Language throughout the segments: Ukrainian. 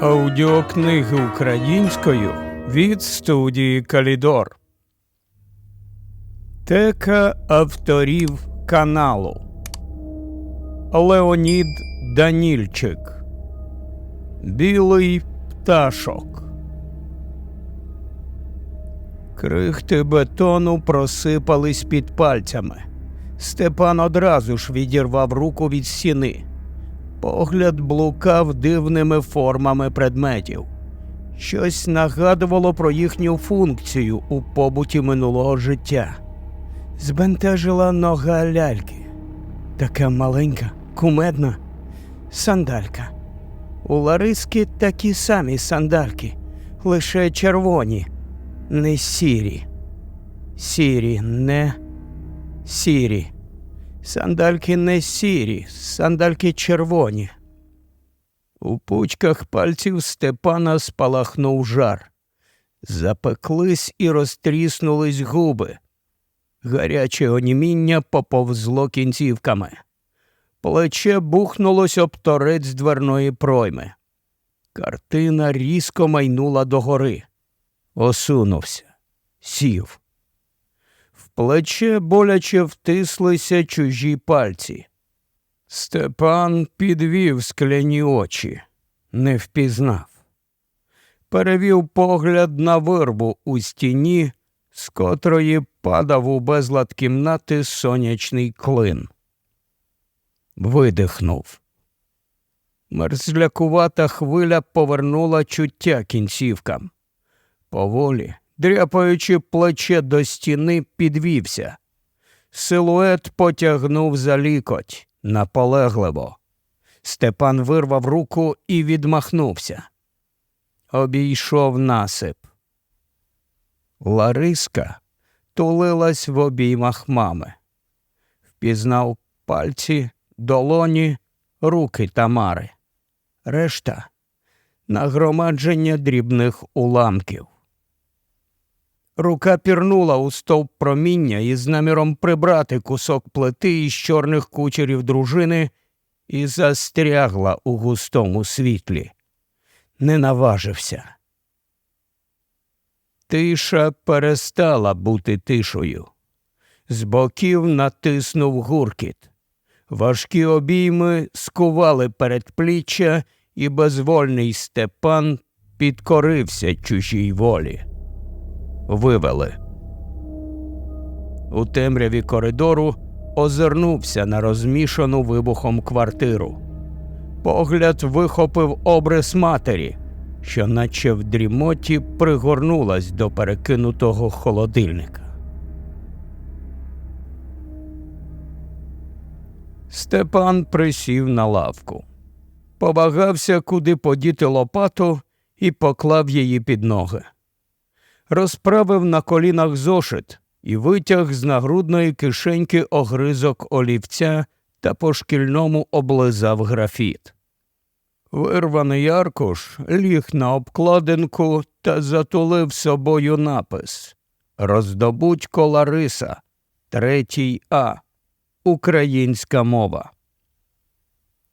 Аудіокниги українською від студії Калідор. Тека авторів каналу Леонід Данільчик. Білий пташок. Крихти бетону просипались під пальцями. Степан одразу ж відірвав руку від стіни. Погляд блукав дивними формами предметів. Щось нагадувало про їхню функцію у побуті минулого життя. Збентежила нога ляльки. Така маленька, кумедна сандалька. У Лариски такі самі сандальки, лише червоні, не сірі. Сірі, не сірі. Сандальки не сірі, сандальки червоні. У пучках пальців Степана спалахнув жар. Запеклись і розтріснулись губи. Гаряче оніміння поповзло кінцівками. Плече бухнулось об торець дверної пройми. Картина різко майнула догори. Осунувся, сів. Плече боляче втислися чужі пальці. Степан підвів скляні очі, не впізнав. Перевів погляд на вирву у стіні, з котрої падав у безлад кімнати сонячний клин. Видихнув. Мерзлякувата хвиля повернула чуття кінцівкам. Поволі, дряпаючи плече до стіни, підвівся. Силует потягнув за лікоть наполегливо. Степан вирвав руку і відмахнувся. Обійшов насип. Лариска тулилась в обіймах мами. Впізнав пальці, долоні, руки Тамари. Решта нагромадження дрібних уламків. Рука пірнула у стовп проміння із наміром прибрати кусок плити із чорних кучерів дружини і застрягла у густому світлі. Не наважився. Тиша перестала бути тишою. З боків натиснув гуркіт. Важкі обійми скували передпліччя, і безвольний Степан підкорився чужій волі. Вивели. У темряві коридору озирнувся на розмішану вибухом квартиру. Погляд вихопив обрис матері, що, наче в дрімоті, пригорнулась до перекинутого холодильника. Степан присів на лавку, повагався, куди подіти лопату, і поклав її під ноги. Розправив на колінах зошит і витяг з нагрудної кишеньки огризок олівця та по шкільному облизав графіт. Вирваний аркуш ліг на обкладинку та затулив собою напис Роздобудько Лариса, третій А. Українська мова.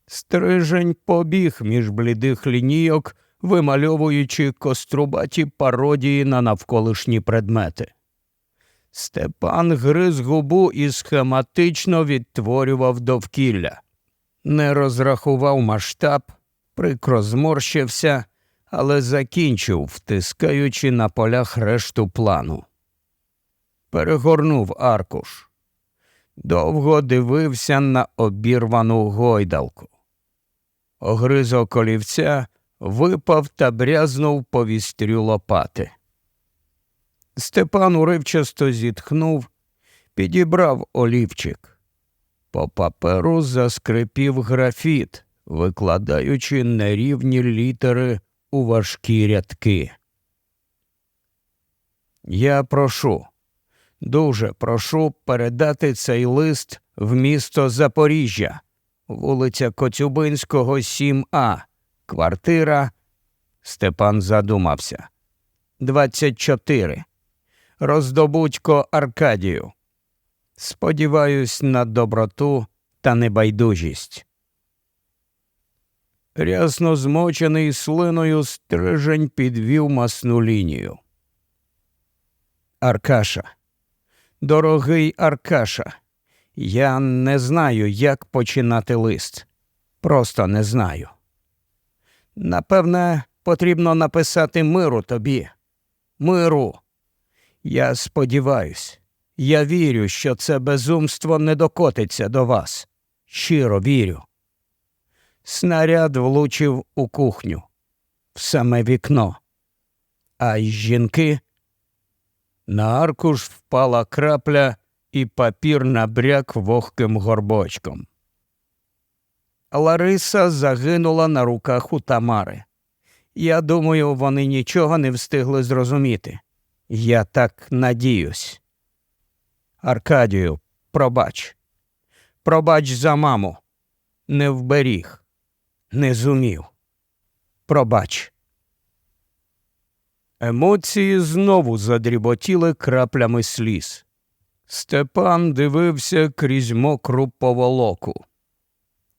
Стрижень побіг між блідих лінійок, вимальовуючи кострубаті пародії на навколишні предмети. Степан гриз губу і схематично відтворював довкілля. Не розрахував масштаб, прикро зморщився, але закінчив, втискаючи на полях решту плану. Перегорнув аркуш довго дивився на обірвану гойдалку. Огризок олівця випав та брязнув по вістрю лопати. Степан уривчасто зітхнув, підібрав олівчик. По паперу заскрипів графіт, викладаючи нерівні літери у важкі рядки. Я прошу, Дуже прошу передати цей лист в місто Запоріжжя, вулиця Коцюбинського, 7А, квартира. Степан задумався. 24. Роздобудько Аркадію. Сподіваюсь на доброту та небайдужість. Рясно змочений слиною стрижень підвів масну лінію. Аркаша, дорогий Аркаша, я не знаю, як починати лист. Просто не знаю. Напевне, потрібно написати миру тобі. Миру. Я сподіваюсь, я вірю, що це безумство не докотиться до вас. Щиро вірю. Снаряд влучив у кухню, в саме вікно. А й жінки. На аркуш впала крапля, і папір набряк вогким горбочком. Лариса загинула на руках у Тамари. Я думаю, вони нічого не встигли зрозуміти. Я так надіюсь. Аркадію, пробач. Пробач за маму. Не вберіг, не зумів. Пробач. Емоції знову задріботіли краплями сліз. Степан дивився крізь мокру поволоку.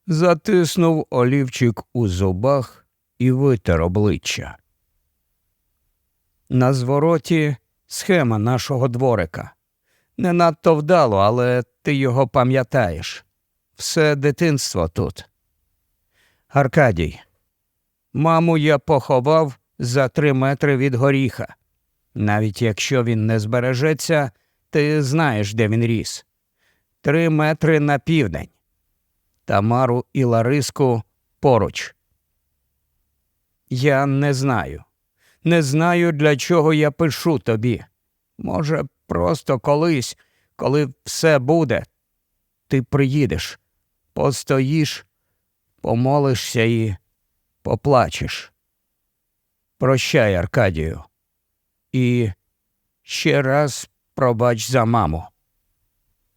Затиснув олівчик у зубах і витер обличчя. На звороті схема нашого дворика. Не надто вдало, але ти його пам'ятаєш. Все дитинство тут. Аркадій, маму я поховав за три метри від горіха. Навіть якщо він не збережеться, ти знаєш, де він ріс. Три метри на південь. Тамару і Лариску поруч. Я не знаю. Не знаю, для чого я пишу тобі. Може, просто колись, коли все буде, ти приїдеш, постоїш, помолишся і поплачеш. Прощай, Аркадію. І ще раз пробач за маму.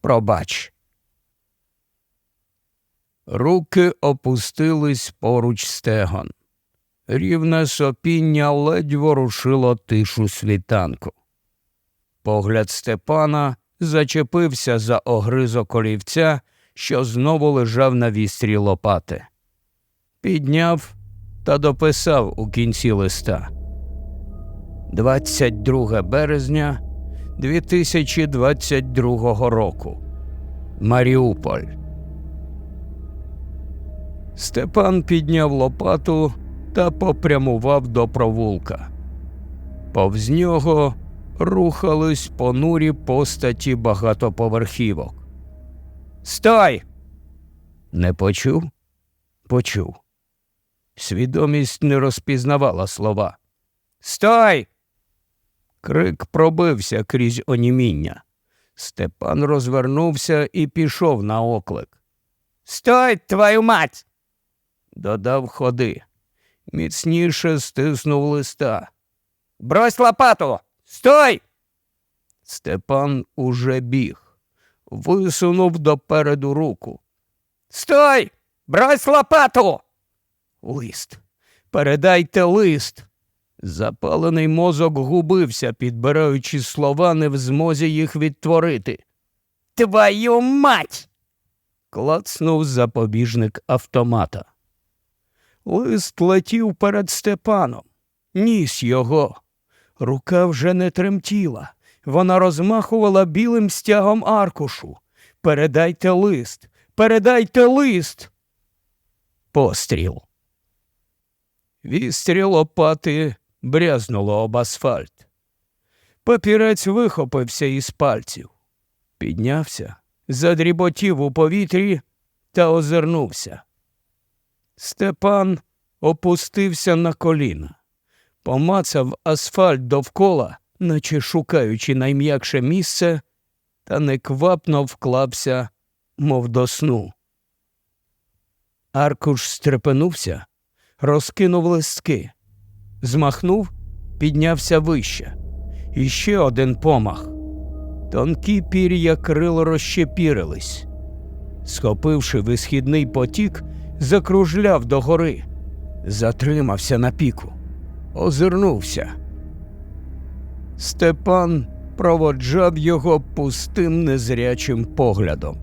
Пробач. Руки опустились поруч стегон. Рівне сопіння ледь ворушило тишу світанку. Погляд Степана зачепився за огризок олівця, що знову лежав на вістрі лопати. Підняв та дописав у кінці листа. 22 березня 2022 року. Маріуполь. Степан підняв лопату та попрямував до провулка. Повз нього рухались понурі постаті багатоповерхівок. Стой! Не почув? Почув. Свідомість не розпізнавала слова. Стой! Крик пробився крізь оніміння. Степан розвернувся і пішов на оклик. Стой, твою мать! Додав ходи. Міцніше стиснув листа. Брось лопату! Стой! Степан уже біг, висунув допереду руку. Стой! Брось лопату! Лист. Передайте лист. Запалений мозок губився, підбираючи слова, не в змозі їх відтворити. Твою мать! клацнув запобіжник автомата. Лист летів перед Степаном, ніс його. Рука вже не тремтіла. Вона розмахувала білим стягом аркушу. Передайте лист, передайте лист. Постріл. Вістріл лопати брязнуло об асфальт. Папірець вихопився із пальців, піднявся, задріботів у повітрі та озирнувся. Степан опустився на коліна, помацав асфальт довкола, наче шукаючи найм'якше місце, та неквапно вклався, мов до сну. Аркуш стрепенувся, розкинув листки, змахнув, піднявся вище. І ще один помах. Тонкі пір'я крил розщепірились. Схопивши висхідний потік, закружляв догори, затримався на піку, озирнувся. Степан проводжав його пустим незрячим поглядом.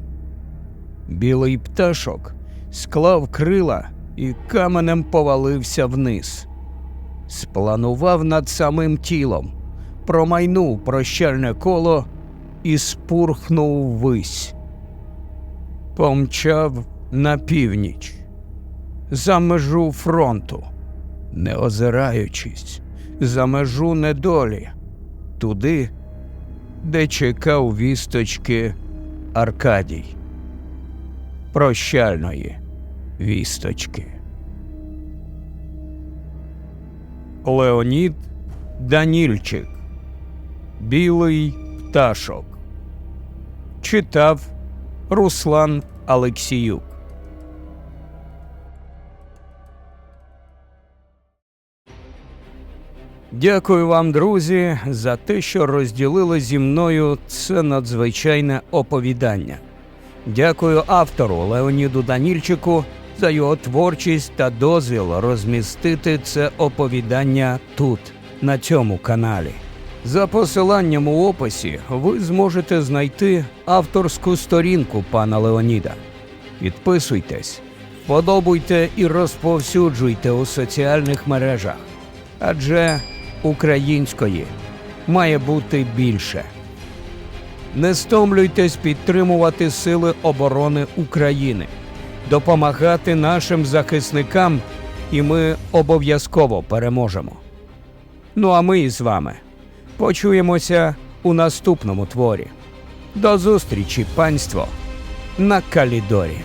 Білий пташок склав крила і каменем повалився вниз. Спланував над самим тілом, промайнув прощальне коло і спурхнув ввись. Помчав на північ, за межу фронту, не озираючись, за межу недолі, туди, де чекав вісточки Аркадій. Прощальної вісточки. Леонід Данільчик. Білий пташок. Читав Руслан Алексіюк. Дякую вам, друзі, за те, що розділили зі мною це надзвичайне оповідання. Дякую автору Леоніду Данільчику за його творчість та дозвіл розмістити це оповідання тут, на цьому каналі. За посиланням у описі ви зможете знайти авторську сторінку пана Леоніда. Підписуйтесь, подобуйте і розповсюджуйте у соціальних мережах, адже української має бути більше. Не стомлюйтесь підтримувати Сили оборони України, допомагати нашим захисникам, і ми обов'язково переможемо. Ну а ми із вами почуємося у наступному творі. До зустрічі, панство, на Калідорі.